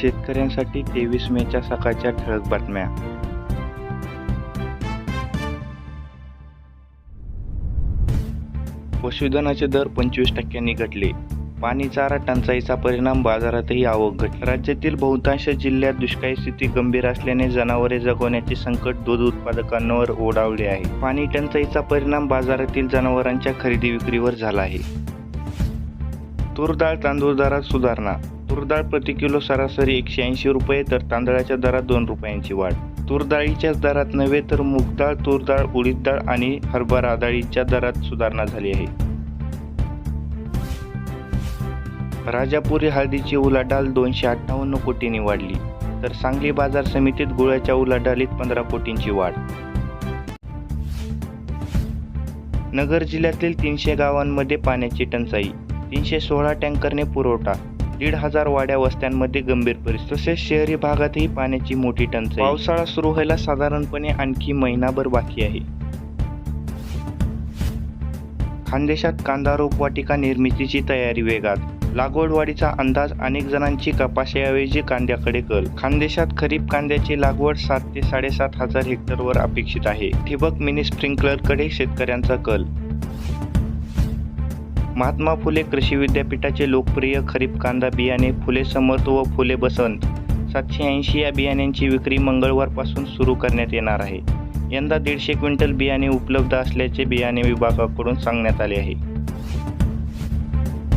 शेतकऱ्यांसाठी तेवीस मेच्या सकाळच्या ठळक बातम्या. पशुधनाचे दर पंचवीस टक्क्यांनी घटले पाणी चारा टंचाईचा परिणाम बाजारातही आवक घट राज्यातील बहुतांश जिल्ह्यात दुष्काळी स्थिती गंभीर असल्याने जनावरे जगवण्याचे संकट दूध उत्पादकांवर ओढावले आहे. पाणी टंचाईचा परिणाम बाजारातील जनावरांच्या खरेदी विक्रीवर झाला आहे. तूर डाळ तांदूळ दरात सुधारणा तूर डाळ प्रति किलो सरासरी एकशे ऐंशी रुपये तर तांदळाच्या दरात दोन रुपयांची वाढ. तूरडाळीच्या दरात नव्हे तर मूग डाळ तूर डाळ उडीद डाळ आणि हरभरा डाळीच्या दरात सुधारणा झाली आहे. राजापुरी हळदीची उलाढाल दोनशे अठ्ठावन्न कोटींनी वाढली तर सांगली बाजार समितीत गुळाच्या उलाढालीत पंधरा कोटींची वाढ. नगर जिल्ह्यातील तीनशे गावांमध्ये पाण्याची टंचाई तीनशे सोळा टँकरने पुरवठा दीड हजार वाड्या वस्त्यांमध्ये गंभीर परिस्थिती. तसेच शहरी भागातही पाण्याची मोठी टंचाई. पावसाळा सुरू व्हायला साधारणपणे आणखी महिनाभर बाकी आहे. खानदेशात कांदा रोपवाटिका निर्मितीची तयारी वेगात. लागवडवाढीचा अंदाज अनेक जणांची कपाशाऐवजी कांद्याकडे कल. खानदेशात खरीप कांद्याची लागवड सात ते साडेसात हजार हेक्टरवर अपेक्षित आहे. ठिबक मिनी स्प्रिंकलरकडे शेतकऱ्यांचा कल. महात्मा फुले कृषी विद्यापीठाचे लोकप्रिय खरीप कांदा बियाणे फुले समर्थ व फुले बसंत सातशे ऐंशी या बियाण्यांची विक्री मंगळवारपासून सुरू करण्यात येणार आहे. यंदा दीडशे क्विंटल बियाणे उपलब्ध असल्याचे बियाणे विभागाकडून सांगण्यात आले आहे.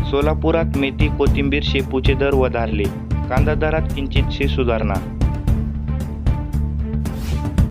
सोलापुरात मेथी कोथिंबीर शेपूचे दर वधारले. कांदा दरात किंचितशी सुधारणा